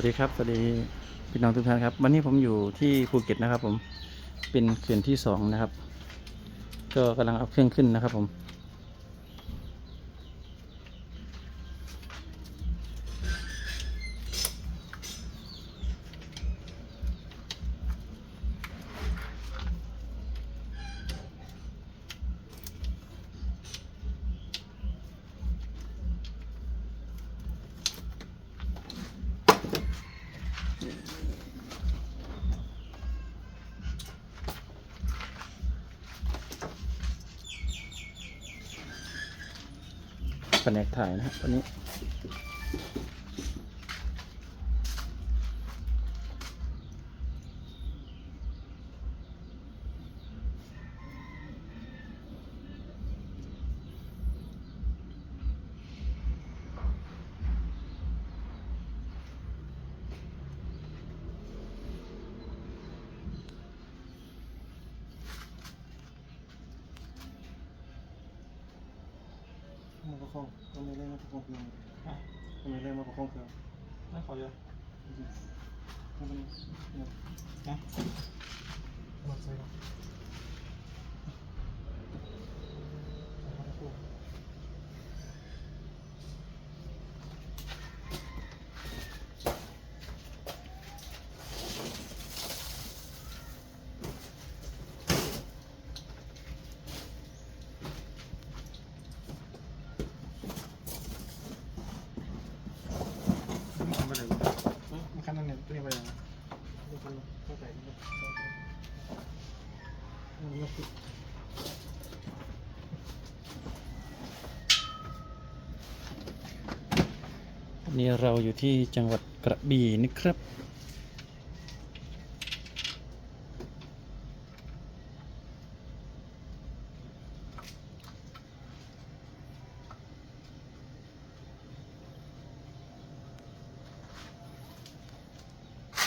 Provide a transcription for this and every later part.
วัสดีครับสวัสดีพี่น้องทุกท่านครับ วันนี้ผมอยู่ที่ภูเก็ตนะครับ ผมเป็นเขื่อนที่สองนะครับ ก็กำลังเอาเครื่องขึ้นนะครับ ผม แผนกถ่ายนะครับวันนี้ มาประคองทำไมเล่นมาประคองเครื่องทำไมเล่นมาประคองเครื่องไม่ขอเยอะทำไมเนี่ยนะมาใส่ ทำไปเลยวะมันขั้นนั้นเนี่ยตัวนี้ไปยังไง ดูกันเข้าใจดูมั นยกขึ้นวันนี้เราอยู่ที่จังหวัดกระบี่นะครับ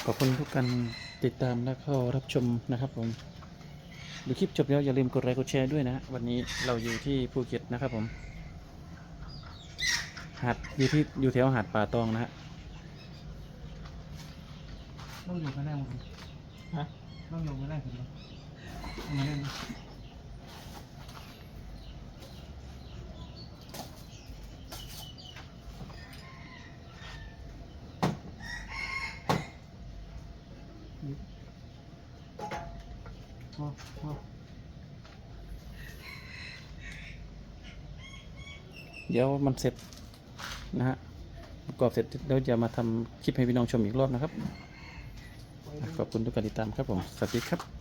ขอบคุณทุกการ ติดตามและเข้ารับชมนะครับผมดูคลิปจบแล้วอย่าลืมกดไลค์กดแชร์ด้วยนะวันนี้เราอยู่ที่ภูเก็ตนะครับผมหาดอยู่ที่อยู่แถวหาดป่าตองนะฮะต้องอยู่กันได้หมฮะต้องอยู่กันได้ถึงมาเล่น เดี๋ยวมันเสร็จนะฮะประกอบเสร็จแล้วจะมาทำคลิปให้พี่น้องชมอีกรอบนะครับ ขอบคุณทุกการติดตามครับผม สวัสดีครับ